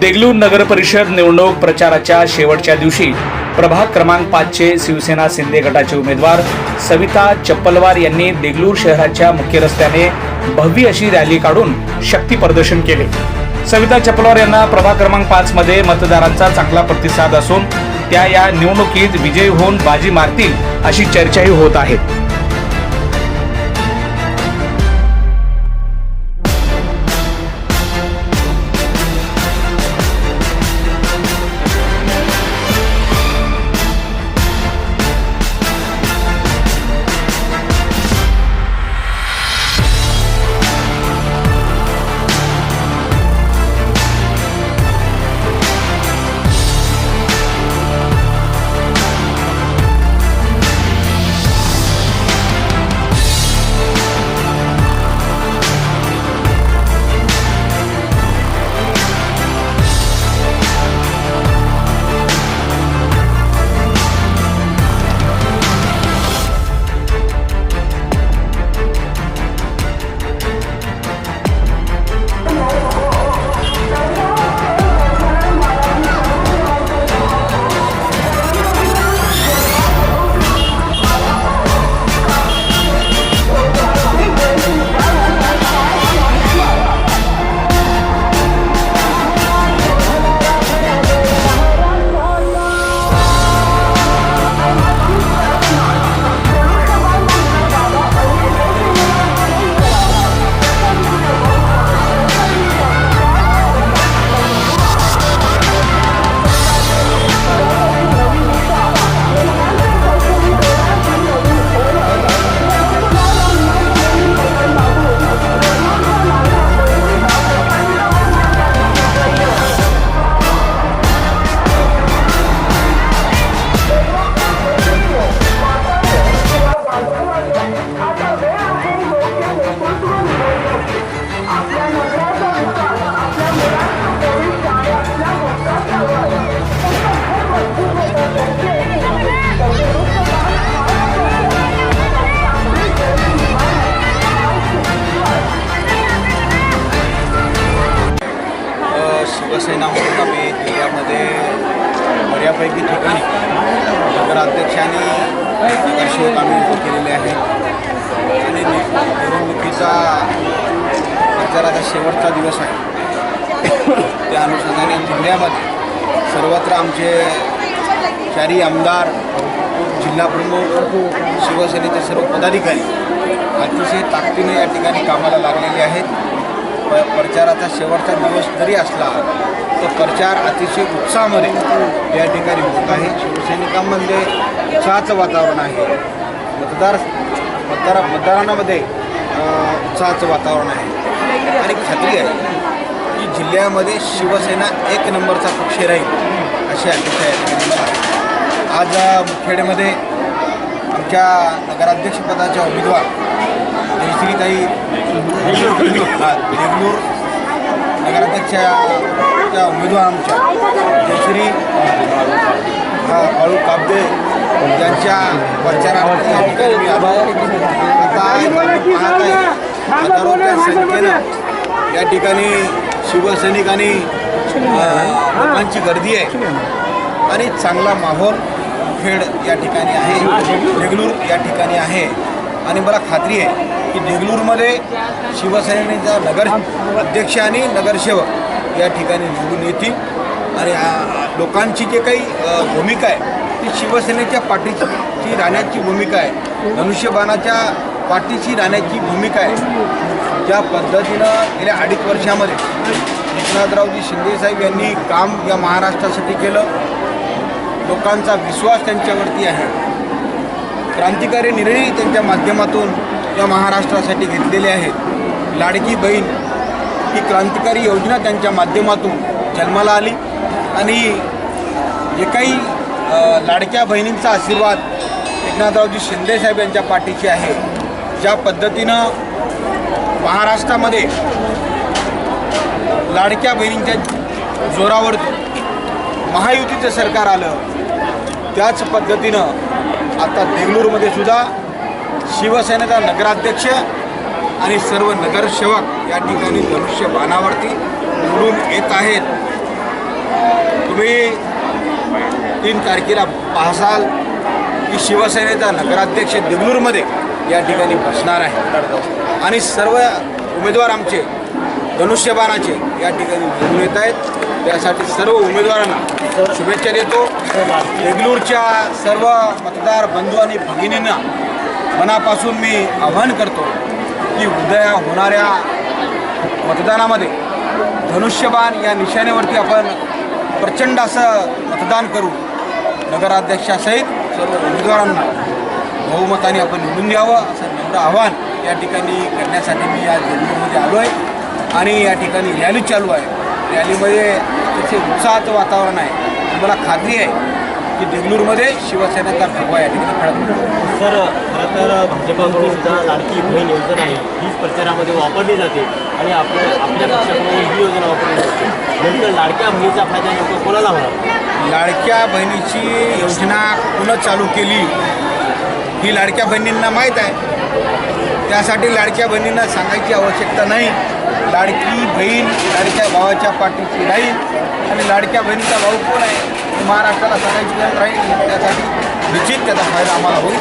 देगलूर नगर परिषद निवडणूक प्रचाराच्या शेवटच्या दिवशी प्रभाग क्रमांक पाचचे शिवसेना शिंदे गटाचे उमेदवार सविता चप्पलवार यांनी देगलूर शहराच्या मुख्य रस्त्याने भव्य अशी रॅली काढून शक्ती प्रदर्शन केले. सविता चप्पलवार यांना प्रभाग क्रमांक पाच मध्ये मतदारांचा चांगला प्रतिसाद असून त्या या निवडणुकीत विजयी होऊन बाजी मारतील अशी चर्चाही होत आहे. बऱ्यापैकी ठिकाणी नगराध्यक्षांनी आणि नगरसेवक आम्ही उभे केलेले आहेत आणि निवडणुकीचा प्रचाराचा शेवटचा दिवस आहे त्या अनुषंगाने जिल्ह्यामध्ये सर्वत्र आमचे चारी आमदार जिल्हाप्रमुख शिवसेनेचे सर्व पदाधिकारी अतिशय ताकदीने या ठिकाणी कामाला लागलेले आहेत. प्रचाराचा शेवटचा दिवस जरी असला तर प्रचार अतिशय उत्साहामध्ये या ठिकाणी होत आहे. शिवसैनिकांमध्ये उत्साहाचं वातावरण आहे. मतदार मतदार मतदारांमध्ये उत्साहाचं वातावरण आहे. आणि खात्री आहे की जिल्ह्यामध्ये शिवसेना एक नंबरचा पक्ष राहील अशी अपेक्षा या ठिकाणी मला आज मुखेडमध्ये आमच्या नगराध्यक्षपदाच्या उमेदवार जयश्रीताई देगलूर नगराध्यक्षाच्या उमेदवार आमच्या. जयश्री अळू काब्दे यांच्या प्रचारार्थ या ठिकाणी मी हजारोच्या संख्येनं या ठिकाणी शिवसैनिक आणि लोकांची गर्दी आहे. आणि चांगला माहोल खेड या ठिकाणी आहे. देगलूर या ठिकाणी आहे. आणि मला खात्री आहे की देगलूरमध्ये शिवसेनेचा नगर अध्यक्ष आणि नगरसेवक या ठिकाणी निवडून येतील. आणि लोकांची जे काही भूमिका आहे ती शिवसेनेच्या पाठीची राहण्याची भूमिका आहे. धनुष्यबाणाच्या पाठीशी राहण्याची भूमिका आहे. ज्या पद्धतीनं गेल्या अडीच वर्षामध्ये एकनाथरावजी शिंदेसाहेब यांनी काम या महाराष्ट्रासाठी केलं. लोकांचा विश्वास त्यांच्यावरती आहे. क्रांतिकारी निर्णय त्यांच्या माध्यमातून या महाराष्ट्रासाठी घेतलेले आहेत. लाडकी बहीण ही क्रांतिकारी योजना त्यांच्या माध्यमातून जन्माला आली आणि जे काही लाडक्या बहिणींचा आशीर्वाद एकनाथरावजी शिंदेसाहेब यांच्या पाठीशी आहे ज्या पद्धतीनं महाराष्ट्रामध्ये लाडक्या बहिणींच्या जोरावर महायुतीचं सरकार आलं त्याच पद्धतीनं आता देगलूरमध्ये सुद्धा शिवसेनेचा नगराध्यक्ष आणि सर्व नगरसेवक या ठिकाणी धनुष्य बाणावरती निवडून येत आहेत. तुम्ही तीन तारखेला पाहसाल की शिवसेनेचा नगराध्यक्ष देगलूरमध्ये या ठिकाणी बसणार आहे. आणि सर्व उमेदवार आमचे धनुष्यबाणाचे या ठिकाणी निवडून येत आहेत. त्यासाठी सर्व उमेदवारांना शुभेच्छा देतो. देगलूरच्या सर्व मतदार बंधू आणि भगिनींना मनापासून मी आवाहन करतो की उद्या होणाऱ्या मतदानामध्ये धनुष्यबाण या निशाण्यावरती आपण प्रचंड असं मतदान करू. नगराध्यक्षासहित सर्व उमेदवारांना बहुमताने आपण निवडून द्यावं असं नम्र आव्हान या ठिकाणी करण्यासाठी मी या देगलूरमध्ये आलो आहे आणि या ठिकाणी रॅली चालू आहे. रॅलीमध्ये अतिशय उत्साहाचं वातावरण आहे. मला खात्री आहे की देगलूरमध्ये शिवसेनेचा ठिकाणी फडकणार सर खरं तर भाजपाकडून सुद्धा लाडकी बहीण योजना आहे. हीच प्रचारामध्ये वापरली जाते आणि आपल्या आपल्या पक्षाकडून ही योजना वापरली जाते. नंतर लाडक्या बहिणीचा फायदा नेमका कोणाला होणार? लाडक्या बहिणीची योजना पुन्हा चालू केली ही लाडक्या बहिणींना माहीत आहे. त्यासाठी लाडक्या बहिणींना सांगायची आवश्यकता नाही. लाडकी बहीण लाडक्या भावाच्या पाठीशी राहील. आणि लाडक्या बहिणीचा भाऊ कोण आहे? महाराष्ट्राला सांगायची गरज राहील. त्यासाठी निश्चित त्याचा फायदा आम्हाला होईल.